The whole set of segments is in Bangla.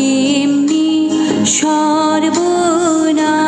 এমনি সর্বনা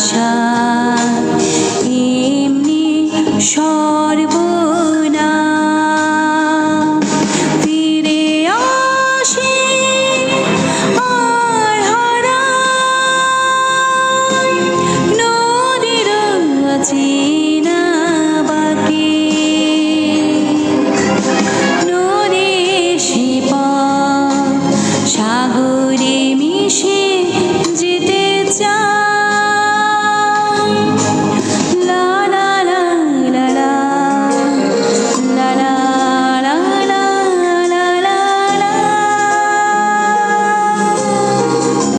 下。